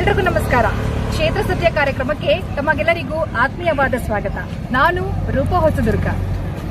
ಎಲ್ರಿಗೂ ನಮಸ್ಕಾರ. ಕ್ಷೇತ್ರ ಸತ್ಯ ಕಾರ್ಯಕ್ರಮಕ್ಕೆ ತಮಗೆಲ್ಲರಿಗೂ ಆತ್ಮೀಯವಾದ ಸ್ವಾಗತ. ನಾನು ರೂಪ ಹೊಸದುರ್ಗ.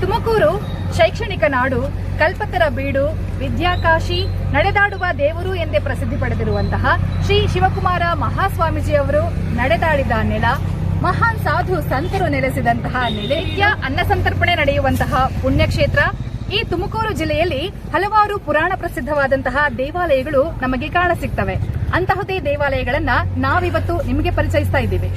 ತುಮಕೂರು ಶೈಕ್ಷಣಿಕ ನಾಡು ಕಲ್ಪತರ ಬೀಡು, ವಿದ್ಯಾಕಾಶಿ, ನಡೆದಾಡುವ ದೇವರು ಎಂದೇ ಪ್ರಸಿದ್ಧಿ ಪಡೆದಿರುವಂತಹ ಶ್ರೀ ಶಿವಕುಮಾರ ಮಹಾಸ್ವಾಮೀಜಿಯವರು ನಡೆದಾಡಿದ ನೆಲ, ಮಹಾನ್ ಸಾಧು ಸಂತರು ನೆಲೆಸಿದಂತಹ ನೆಲೆ ಅನ್ನ ಸಂತರ್ಪಣೆ ನಡೆಯುವಂತಹ ಪುಣ್ಯಕ್ಷೇತ್ರ ಈ ತುಮಕೂರು ಜಿಲ್ಲೆಯಲ್ಲಿ ಹಲವಾರು ಪುರಾಣ ಪ್ರಸಿದ್ಧವಾದಂತಹ ದೇವಾಲಯಗಳು ನಮಗೆ ಕಾಣಸಿಗ್ತವೆ. ಅಂತಹುದೇ ದೇವಾಲಯಗಳನ್ನ ನಾವಿವತ್ತು ನಿಮಗೆ ಪರಿಚಯಿಸ್ತಾ ಇದ್ದೀವಿ.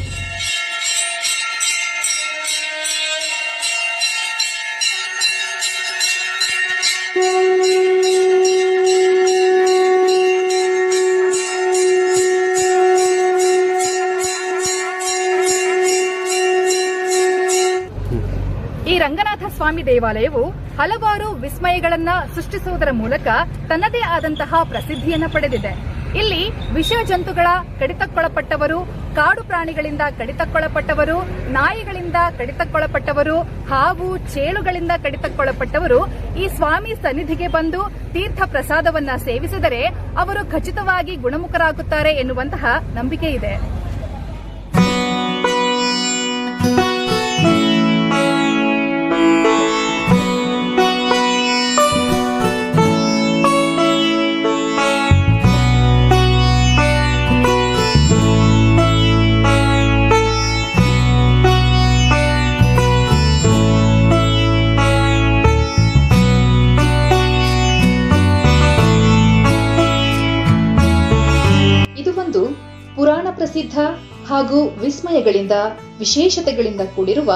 ಈ ರಂಗನಾಥ ಸ್ವಾಮಿ ದೇವಾಲಯವು ಹಲವಾರು ವಿಸ್ಮಯಗಳನ್ನ ಸೃಷ್ಟಿಸುವುದರ ಮೂಲಕ ತನ್ನದೇ ಆದಂತಹ ಪ್ರಸಿದ್ಧಿಯನ್ನ ಪಡೆದಿದೆ. ಇಲ್ಲಿ ವಿಷ ಜಂತುಗಳ ಕಡಿತಕ್ಕೊಳಪಟ್ಟವರು, ಕಾಡು ಪ್ರಾಣಿಗಳಿಂದ ಕಡಿತಕ್ಕೊಳಪಟ್ಟವರು, ನಾಯಿಗಳಿಂದ ಕಡಿತಕ್ಕೊಳಪಟ್ಟವರು, ಹಾವು, ಚೇಳುಗಳಿಂದ ಕಡಿತಕ್ಕೊಳಪಟ್ಟವರು ಈ ಸ್ವಾಮಿ ಸನ್ನಿಧಿಗೆ ಬಂದು ತೀರ್ಥ ಪ್ರಸಾದವನ್ನ ಸೇವಿಸಿದರೆ ಅವರು ಖಚಿತವಾಗಿ ಗುಣಮುಖರಾಗುತ್ತಾರೆ ಎನ್ನುವಂತಹ ನಂಬಿಕೆ ಇದೆ. ವಿಸ್ಮಯಗಳಿಂದ, ವಿಶೇಷತೆಗಳಿಂದ ಕೂಡಿರುವ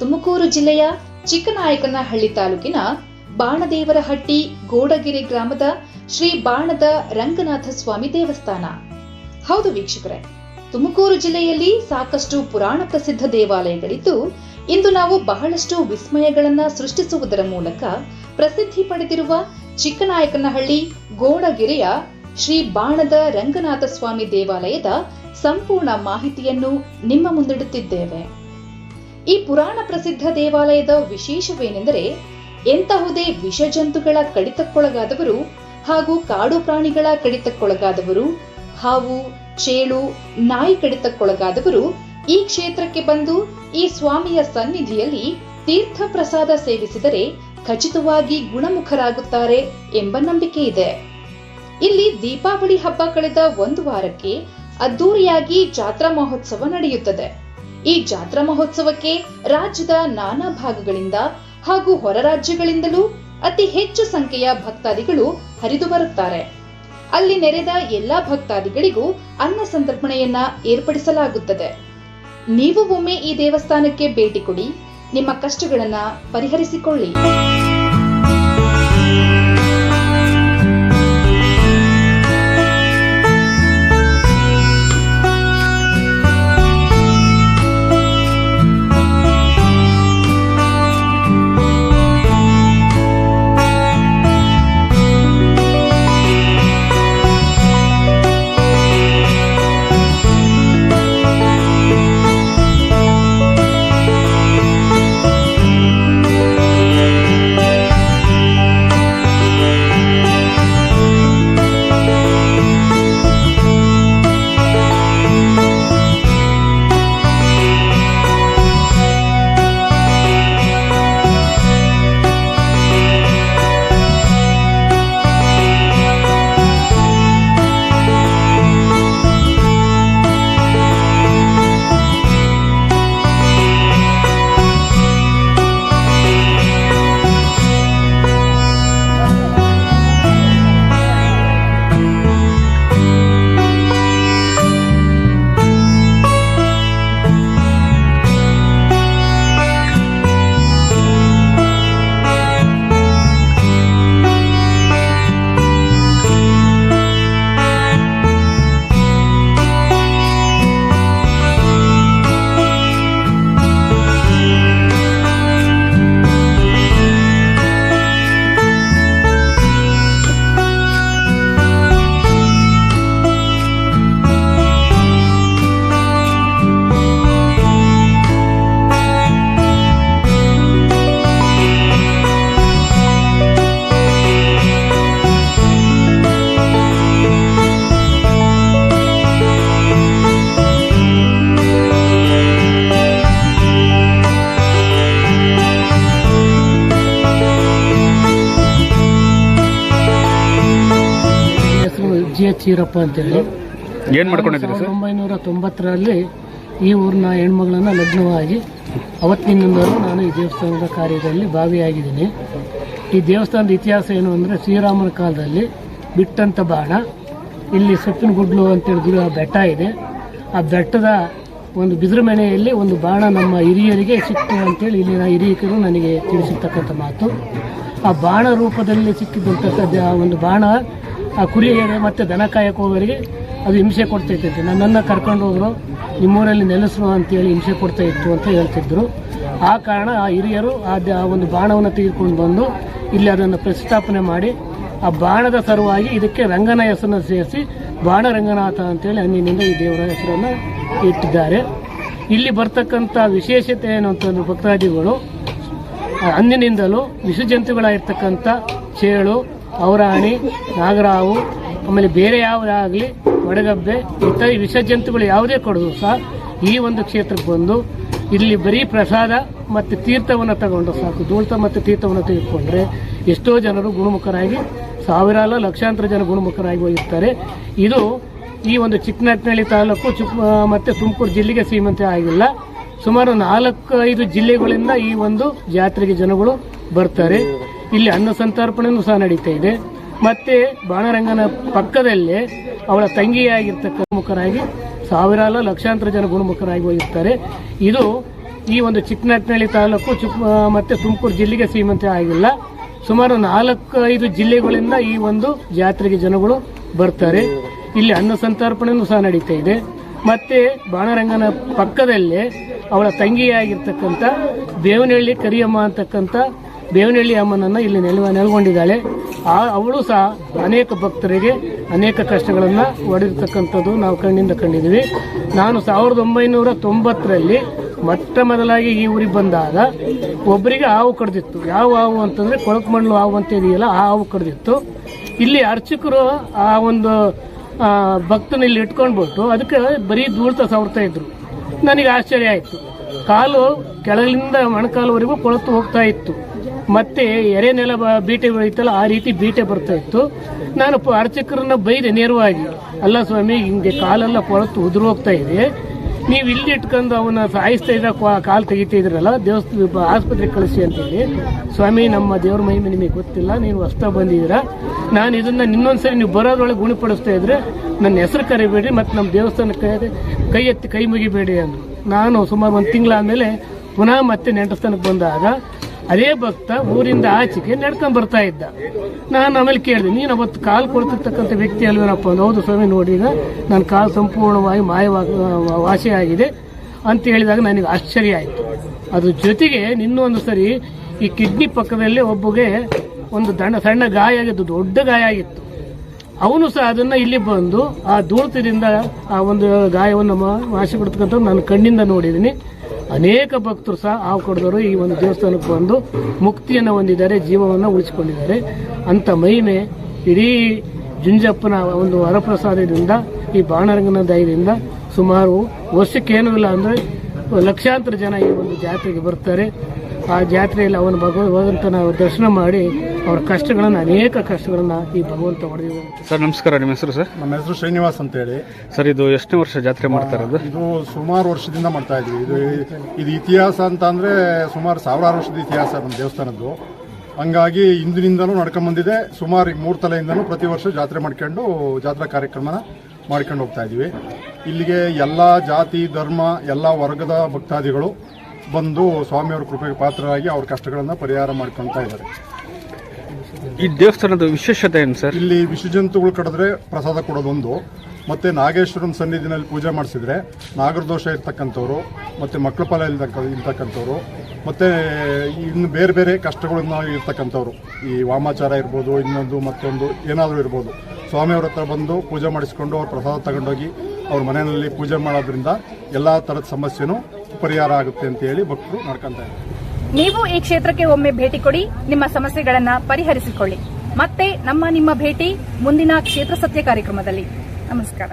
ತುಮಕೂರು ಜಿಲ್ಲೆಯ ಚಿಕ್ಕನಾಯಕನಹಳ್ಳಿ ತಾಲೂಕಿನ ಬಾಣದೇವರಹಟ್ಟಿ ಗೋಡಗಿರಿ ಗ್ರಾಮದ ಶ್ರೀ ಬಾಣದ ರಂಗನಾಥ ಸ್ವಾಮಿ ದೇವಸ್ಥಾನ. ಹೌದು ವೀಕ್ಷಕರೇ, ತುಮಕೂರು ಜಿಲ್ಲೆಯಲ್ಲಿ ಸಾಕಷ್ಟು ಪುರಾಣ ಪ್ರಸಿದ್ಧ ದೇವಾಲಯಗಳಿದ್ದು, ಇಂದು ನಾವು ಬಹಳಷ್ಟು ವಿಸ್ಮಯಗಳನ್ನ ಸೃಷ್ಟಿಸುವುದರ ಮೂಲಕ ಪ್ರಸಿದ್ಧಿ ಪಡೆದಿರುವ ಚಿಕ್ಕನಾಯಕನಹಳ್ಳಿ ಗೋಡಗಿರಿಯ ಶ್ರೀ ಬಾಣದ ರಂಗನಾಥ ಸ್ವಾಮಿ ದೇವಾಲಯದ ಸಂಪೂರ್ಣ ಮಾಹಿತಿಯನ್ನು ನಿಮ್ಮ ಮುಂದಿಡುತ್ತಿದ್ದೇವೆ. ಈ ಪುರಾಣ ಪ್ರಸಿದ್ಧ ದೇವಾಲಯದ ವಿಶೇಷವೇನೆಂದರೆ, ಎಂತಹುದೇ ವಿಷಜಂತುಗಳ ಕಡಿತಕ್ಕೊಳಗಾದವರು ಹಾಗೂ ಕಾಡು ಪ್ರಾಣಿಗಳ ಕಡಿತಕ್ಕೊಳಗಾದವರು, ಹಾವು, ಚೇಳು, ನಾಯಿ ಕಡಿತಕ್ಕೊಳಗಾದವರು ಈ ಕ್ಷೇತ್ರಕ್ಕೆ ಬಂದು ಈ ಸ್ವಾಮಿಯ ಸನ್ನಿಧಿಯಲ್ಲಿ ತೀರ್ಥ ಪ್ರಸಾದ ಸೇವಿಸಿದರೆ ಖಚಿತವಾಗಿ ಗುಣಮುಖರಾಗುತ್ತಾರೆ ಎಂಬ ನಂಬಿಕೆ ಇದೆ ಇಲ್ಲಿ ದೀಪಾವಳಿ ಹಬ್ಬ ಕಳೆದ ಒಂದು ವಾರಕ್ಕೆ ಅದ್ದೂರಿಯಾಗಿ ಜಾತ್ರಾ ಮಹೋತ್ಸವ ನಡೆಯುತ್ತದೆ. ಈ ಜಾತ್ರಾ ಮಹೋತ್ಸವಕ್ಕೆ ರಾಜ್ಯದ ನಾನಾ ಭಾಗಗಳಿಂದ ಹಾಗೂ ಹೊರ ರಾಜ್ಯಗಳಿಂದಲೂ ಅತಿ ಹೆಚ್ಚು ಸಂಖ್ಯೆಯ ಭಕ್ತಾದಿಗಳು ಹರಿದು ಬರುತ್ತಾರೆ. ಅಲ್ಲಿ ನೆರೆದ ಎಲ್ಲಾ ಭಕ್ತಾದಿಗಳಿಗೂ ಅನ್ನ ಸಂತರ್ಪಣೆಯನ್ನ ಏರ್ಪಡಿಸಲಾಗುತ್ತದೆ. ನೀವು ಒಮ್ಮೆ ಈ ದೇವಸ್ಥಾನಕ್ಕೆ ಭೇಟಿ ಕೊಡಿ, ನಿಮ್ಮ ಕಷ್ಟಗಳನ್ನ ಪರಿಹರಿಸಿಕೊಳ್ಳಿ. ಈರಪ್ಪ ಅಂತೇಳಿ. ಏನ್ ಮಾಡ್ಕೊಂಡಿದ್ದೀರಿ ಸಾವಿರದ ಸರ್ ಒಂಬೈನೂರ ತೊಂಬತ್ತರಲ್ಲಿ ಈ ಊರಿನ ಹೆಣ್ಮಗಳನ್ನ ಲಗ್ನವಾಗಿ ಅವತ್ತಿನಿಂದಲೂ ನಾನು ಈ ದೇವಸ್ಥಾನದ ಕಾರ್ಯದಲ್ಲಿ ಭಾಗಿಯಾಗಿದ್ದೀನಿ. ಈ ದೇವಸ್ಥಾನದ ಇತಿಹಾಸ ಏನು ಅಂದರೆ ಶ್ರೀರಾಮನ ಕಾಲದಲ್ಲಿ ಬಿಟ್ಟಂತ ಬಾಣ ಇಲ್ಲಿ ಸೊಪ್ಪಿನಗುಡ್ಲು ಅಂತೇಳಿ ಆ ಬೆಟ್ಟ ಇದೆ. ಆ ಬೆಟ್ಟದ ಒಂದು ಬಿದಿರು ಮನೆಯಲ್ಲಿ ಒಂದು ಬಾಣ ನಮ್ಮ ಹಿರಿಯರಿಗೆ ಸಿಕ್ತು ಅಂತೇಳಿ ಇಲ್ಲಿನ ಹಿರಿಯಕರು ನನಗೆ ತಿಳಿಸಿರ್ತಕ್ಕಂಥ ಮಾತು. ಆ ಬಾಣ ರೂಪದಲ್ಲಿ ಸಿಕ್ಕಿದ್ದಂಥ ಆ ಒಂದು ಬಾಣ ಆ ಕುರಿಗೆ ಮತ್ತು ದನ ಕಾಯಕ್ಕೆ ಹೋಗೋರಿಗೆ ಅದು ಹಿಂಸೆ ಕೊಡ್ತೈತೆ ನನ್ನನ್ನು ಕರ್ಕೊಂಡು ಹೋದ್ರು ನಿಮ್ಮೂರಲ್ಲಿ ನೆಲೆಸರು ಅಂತೇಳಿ ಹಿಂಸೆ ಕೊಡ್ತಾ ಇತ್ತು ಅಂತ ಹೇಳ್ತಿದ್ರು. ಆ ಕಾರಣ ಆ ಹಿರಿಯರು ಆ ಒಂದು ಬಾಣವನ್ನು ತೆಗೆದುಕೊಂಡು ಬಂದು ಇಲ್ಲಿ ಅದನ್ನು ಪ್ರತಿಷ್ಠಾಪನೆ ಮಾಡಿ, ಆ ಬಾಣದ ಸರುವಾಗಿ ಇದಕ್ಕೆ ರಂಗನ ಹೆಸರನ್ನು ಸೇರಿಸಿ ಬಾಣ ರಂಗನಾಥ ಅಂತೇಳಿ ಅಂದಿನಿಂದ ಈ ದೇವರ ಹೆಸರನ್ನು ಇಟ್ಟಿದ್ದಾರೆ. ಇಲ್ಲಿ ಬರ್ತಕ್ಕಂಥ ವಿಶೇಷತೆ ಏನು ಅಂತಂದ್ರೆ ಭಕ್ತಾದಿಗಳು ಅಂದಿನಿಂದಲೂ ವಿಷಜಂತುಗಳಾಗಿರ್ತಕ್ಕಂಥ ಚೇಳು ಔರಾಣಿ ನಾಗರಾವು, ಆಮೇಲೆ ಬೇರೆ ಯಾವುದಾಗಲಿ ಇತರ ವಿಷ ಜಂತುಗಳು ಯಾವುದೇ ಕೊಡೋದು ಸಹ ಈ ಒಂದು ಕ್ಷೇತ್ರಕ್ಕೆ ಬಂದು ಇಲ್ಲಿ ಬರೀ ಪ್ರಸಾದ ಮತ್ತು ತೀರ್ಥವನ್ನು ತಗೊಂಡು ಸಾಕು. ಧೂಳ್ತ ಮತ್ತು ತೀರ್ಥವನ್ನು ತೆಗೆದುಕೊಂಡ್ರೆ ಎಷ್ಟೋ ಜನರು ಗುಣಮುಖರಾಗಿ, ಸಾವಿರಾರು ಲಕ್ಷಾಂತರ ಜನ ಗುಣಮುಖರಾಗಿ ಹೋಗಿರ್ತಾರೆ. ಇದು ಈ ಒಂದು ಚಿಕ್ಕನಟ್ನಳ್ಳಿ ತಾಲೂಕು ಚಿಕ್ಕ ಮತ್ತು ತುಮಕೂರು ಜಿಲ್ಲೆಗೆ ಸೀಮಂತ ಆಗಿಲ್ಲ. ಸುಮಾರು ನಾಲ್ಕೈದು ಜಿಲ್ಲೆಗಳಿಂದ ಈ ಒಂದು ಜಾತ್ರೆಗೆ ಜನಗಳು ಬರ್ತಾರೆ. ಇಲ್ಲಿ ಅನ್ನ ಸಂತರ್ಪಣೆಯೂ ಸಹ ನಡೀತಾ ಇದೆ. ಮತ್ತೆ ಬಾಣರಂಗನ ಪಕ್ಕದಲ್ಲೇ ಅವಳ ತಂಗಿಯಾಗಿರ್ತಕ್ಕ ಮುಖರಾಗಿ ಸಾವಿರಾರು ಲಕ್ಷಾಂತರ ಜನ ಗುಣಮುಖರಾಗಿ ಹೋಗಿರ್ತಾರೆ. ಇದು ಈ ಒಂದು ಚಿಕ್ಕನಟ್ನಹಳ್ಳಿ ತಾಲೂಕು ಚಿಕ್ಕ ಮತ್ತು ತುಮಕೂರು ಜಿಲ್ಲೆಗೆ ಸೀಮಂತ ಆಗಿಲ್ಲ. ಸುಮಾರು ನಾಲ್ಕು ಐದು ಜಿಲ್ಲೆಗಳಿಂದ ಈ ಒಂದು ಜಾತ್ರೆಗೆ ಜನಗಳು ಬರ್ತಾರೆ. ಇಲ್ಲಿ ಅನ್ನ ಸಂತರ್ಪಣೆಯೂ ಸಹ ನಡೀತಾ ಇದೆ. ಮತ್ತೆ ಬಾಣರಂಗನ ಪಕ್ಕದಲ್ಲೇ ಅವಳ ತಂಗಿಯಾಗಿರ್ತಕ್ಕಂಥ ದೇವನಹಳ್ಳಿ ಕರಿಯಮ್ಮ ಅಂತಕ್ಕಂಥ ಬೇವನಹಳ್ಳಿ ಅಮ್ಮನನ್ನು ಇಲ್ಲಿ ನೆಲ, ನೆಲೆಗೊಂಡಿದ್ದಾಳೆ. ಆ, ಅವಳು ಸಹ ಅನೇಕ ಭಕ್ತರಿಗೆ ಅನೇಕ ಕಷ್ಟಗಳನ್ನು ಒಡೆದಿರ್ತಕ್ಕಂಥದ್ದು ನಾವು ಕಣ್ಣಿಂದ ಕಂಡಿದ್ದೀವಿ. ನಾನು ಸಾವಿರದ ಒಂಬೈನೂರ ತೊಂಬತ್ತರಲ್ಲಿ ಮೊಟ್ಟ ಮೊದಲಾಗಿ ಈ ಊರಿಗೆ ಬಂದಾಗ ಒಬ್ಬರಿಗೆ ಹಾವು ಕಡ್ದಿತ್ತು. ಯಾವ ಹಾವು ಅಂತಂದರೆ ಕೊಳಕು ಮಣ್ಣು ಹಾವು ಅಂತ ಇದೆಯಲ್ಲ ಆ ಹಾವು ಕಡ್ದಿತ್ತು. ಇಲ್ಲಿ ಅರ್ಚಕರು ಆ ಒಂದು ಭಕ್ತನ ಇಲ್ಲಿ ಇಟ್ಕೊಂಡ್ಬಿಟ್ಟು ಅದಕ್ಕೆ ಬರೀ ಧೂಳ್ತ ಸವರ್ತಾ ಇದ್ರು. ನನಗೆ ಆಶ್ಚರ್ಯ ಆಯಿತು. ಕಾಲು ಕೆಳಗಿಂದ ಮೊಣಕಾಲುವರೆಗೂ ಕೊಳತು ಹೋಗ್ತಾ ಇತ್ತು. ಮತ್ತೆ ಎರೆ ನೆಲ ಬೀಟೆ ಬೆಳೀತಲ್ಲ ಆ ರೀತಿ ಬೀಟೆ ಬರ್ತಾ ಇತ್ತು. ನಾನು ಅರ್ಚಕರನ್ನ ಬೈದೆ ನೇರವಾಗಿ. ಅಲ್ಲ ಸ್ವಾಮಿ, ಹಿಂಗೆ ಕಾಲೆಲ್ಲ ಕೊಳತು ಉದುರು ಹೋಗ್ತಾ ಇದೆ. ನೀವು ಇಲ್ಲಿ ಇಟ್ಕೊಂಡು ಅವನ ಸಾಯಿಸ್ತಾ ಇದ್ರ ಕಾಲು ತೆಗಿತಾ ಇದ್ರಲ್ಲ, ದೇವಸ್ಥಾನ ಆಸ್ಪತ್ರೆಗೆ ಕಳಿಸಿ ಅಂತೇಳಿ. ಸ್ವಾಮಿ, ನಮ್ಮ ದೇವ್ರ ಮಹಿಮೆ ನಿಮಗೆ ಗೊತ್ತಿಲ್ಲ, ನೀವು ಹೊಸ್ತಾ ಬಂದಿದ್ದೀರಾ. ನಾನು ಇದನ್ನ ಇನ್ನೊಂದ್ಸರಿ ನೀವು ಬರೋದ್ರೊಳಗೆ ಗುಣಪಡಿಸ್ತಾ ಇದ್ರೆ, ನನ್ನ ಹೆಸರು ಕರಿಬೇಡಿ ಮತ್ತು ನಮ್ಮ ದೇವಸ್ಥಾನಕ್ಕೆ ಕೈ ಎತ್ತಿ ಕೈ ಮುಗಿಬೇಡಿ ಅಂದರು. ನಾನು ಸುಮಾರು ಒಂದು ತಿಂಗಳಾದಮೇಲೆ ಪುನಃ ಮತ್ತೆ ನೆಂಟಸ್ಥಾನಕ್ಕೆ ಬಂದಾಗ ಅದೇ ಭಕ್ತ ಊರಿಂದ ಆಚೆಗೆ ನಡ್ಕೊಂಡ್ ಬರ್ತಾ ಇದ್ದ. ನಾನು ಆಮೇಲೆ ಕೇಳಿದೆ, ನೀನು ಅವತ್ತು ಕಾಲು ಕೊಡ್ತಿರ್ತಕ್ಕಂಥ ವ್ಯಕ್ತಿ ಅಲ್ವೇನಪ್ಪ ಹೌದು ಸ್ವಾಮಿ ನೋಡಿ ಈಗ ನನ್ನ ಕಾಲು ಸಂಪೂರ್ಣವಾಗಿ ಮಾಯವಾಗಿ ಆಗಿದೆ ಅಂತ ಹೇಳಿದಾಗ ನನಗೆ ಆಶ್ಚರ್ಯ ಆಯಿತು. ಅದ್ರ ಜೊತೆಗೆ ನಿನ್ನೊಂದು ಸರಿ ಈ ಕಿಡ್ನಿ ಪಕ್ಕದಲ್ಲಿ ಒಬ್ಬಗೆ ಒಂದು ದಣ್ಣ ಸಣ್ಣ ಗಾಯ ಆಗಿದ್ದು, ದೊಡ್ಡ ಗಾಯ ಆಗಿತ್ತು. ಅವನು ಸಹ ಅದನ್ನ ಇಲ್ಲಿ ಬಂದು ಆ ಧೂಳತದಿಂದ ಆ ಒಂದು ಗಾಯವನ್ನು ಮಾಸಿ ಬಿಡ್ತಕ್ಕಂಥ ನಾನು ಕಣ್ಣಿಂದ ನೋಡಿದ್ದೀನಿ. ಅನೇಕ ಭಕ್ತರು ಸಹ ಹಾವು ಕಡಿದವರು ಈ ಒಂದು ದೇವಸ್ಥಾನಕ್ಕೆ ಬಂದು ಮುಕ್ತಿಯನ್ನು ಹೊಂದಿದ್ದಾರೆ, ಜೀವವನ್ನು ಉಳಿಸಿಕೊಂಡಿದ್ದಾರೆ. ಅಂತ ಮಹಿಮೆ ಇಡೀ ಜುಂಜಪ್ಪನ ಒಂದು ವರಪ್ರಸಾದದಿಂದ, ಈ ಬಾಣರಂಗನ ದಯದಿಂದ ಸುಮಾರು ವರ್ಷಕ್ಕೇನೂ ಇಲ್ಲ ಅಂದರೆ ಲಕ್ಷಾಂತರ ಜನ ಈ ಒಂದು ಜಾತ್ರೆಗೆ ಬರ್ತಾರೆ. ಆ ಜಾತ್ರೆಯಲ್ಲಿ ಅವನ ಭಗವ ಭಗವಂತನ ದರ್ಶನ ಮಾಡಿ ಅವರ ಕಷ್ಟಗಳನ್ನು ಅನೇಕ ಕಷ್ಟಗಳನ್ನು ಈ ಭಗವಂತ ಹೊಡೆದಿದ್ದಾನೆ ಸರ್ ನಮಸ್ಕಾರ. ನಿಮ್ಮ ಹೆಸರು ಸರ್? ನಮ್ಮ ಹೆಸರು ಶ್ರೀನಿವಾಸ್ ಅಂತ ಹೇಳಿ ಸರ್ ಇದು ಎಷ್ಟನೇ ವರ್ಷ ಜಾತ್ರೆ ಮಾಡ್ತಾ ಇರೋದು? ಇದು ಸುಮಾರು ವರ್ಷದಿಂದ ಮಾಡ್ತಾ ಇದ್ವಿ. ಇದು ಇದು ಇತಿಹಾಸ ಅಂತ ಅಂದರೆ ಸುಮಾರು ಸಾವಿರಾರು ವರ್ಷದ ಇತಿಹಾಸ ನಮ್ಮ ದೇವಸ್ಥಾನದ್ದು. ಹಂಗಾಗಿ ಇಂದಿನಿಂದಲೂ ನಡ್ಕೊಂಡ್ ಬಂದಿದೆ. ಸುಮಾರು ಈಗ ಮೂರು ತಲೆಯಿಂದಲೂ ಪ್ರತಿ ವರ್ಷ ಜಾತ್ರೆ ಮಾಡ್ಕೊಂಡು ಜಾತ್ರಾ ಕಾರ್ಯಕ್ರಮನ ಮಾಡ್ಕೊಂಡು ಹೋಗ್ತಾ ಇದ್ದೀವಿ ಇಲ್ಲಿಗೆ ಎಲ್ಲ ಜಾತಿ ಧರ್ಮ ಎಲ್ಲ ವರ್ಗದ ಭಕ್ತಾದಿಗಳು ಬಂದು ಸ್ವಾಮಿಯವರ ಕೃಪೆಗೆ ಪಾತ್ರರಾಗಿ ಅವ್ರ ಕಷ್ಟಗಳನ್ನು ಪರಿಹಾರ ಮಾಡ್ಕೊಳ್ತಾ ಇದ್ದಾರೆ. ಈ ದೇವಸ್ಥಾನದ ವಿಶೇಷತೆ ಏನು ಸರ್? ಇಲ್ಲಿ ವಿಷಜಂತುಗಳು ಕಡಿದ್ರೆ ಪ್ರಸಾದ ಕೊಡೋದೊಂದು ಮತ್ತೆ ನಾಗೇಶ್ವರನ ಸನ್ನಿಧಿನಲ್ಲಿ ಪೂಜೆ ಮಾಡಿಸಿದ್ರೆ ನಾಗರದೋಷ ಇರ್ತಕ್ಕಂಥವ್ರು ಮತ್ತೆ ಮಕ್ಕಳ ಫಲ ಇಲ್ದಕ್ಕ ಇರ್ತಕ್ಕಂಥವ್ರು ಮತ್ತೆ ಇನ್ನು ಬೇರೆ ಬೇರೆ ಕಷ್ಟಗಳನ್ನ ಇರ್ತಕ್ಕಂಥವ್ರು. ಈ ವಾಮಾಚಾರ ಇರ್ಬೋದು ಇನ್ನೊಂದು ಮತ್ತೊಂದು ಏನಾದರೂ ಇರ್ಬೋದು. ಸ್ವಾಮಿಯವ್ರ ಹತ್ರ ಬಂದು ಪೂಜೆ ಮಾಡಿಸ್ಕೊಂಡು ಅವ್ರ ಪ್ರಸಾದ ತಗೊಂಡೋಗಿ ಅವ್ರ ಮನೆಯಲ್ಲಿ ಪೂಜೆ ಮಾಡೋದ್ರಿಂದ ಎಲ್ಲ ಥರದ ಸಮಸ್ಯೆನೂ ಪರಿಹಾರ ಆಗುತ್ತೆ ಅಂತ ಹೇಳಿ ಭಕ್ತರು ನಡ್ಕೊಂತ ನೀವು ಈ ಕ್ಷೇತ್ರಕ್ಕೆ ಒಮ್ಮೆ ಭೇಟಿ ಕೊಡಿ, ನಿಮ್ಮ ಸಮಸ್ಯೆಗಳನ್ನ ಪರಿಹರಿಸಿಕೊಳ್ಳಿ. ಮತ್ತೆ ನಮ್ಮ ನಿಮ್ಮ ಭೇಟಿ ಮುಂದಿನ ಕ್ಷೇತ್ರ ಸತ್ಯ ಕಾರ್ಯಕ್ರಮದಲ್ಲಿ. ನಮಸ್ಕಾರ.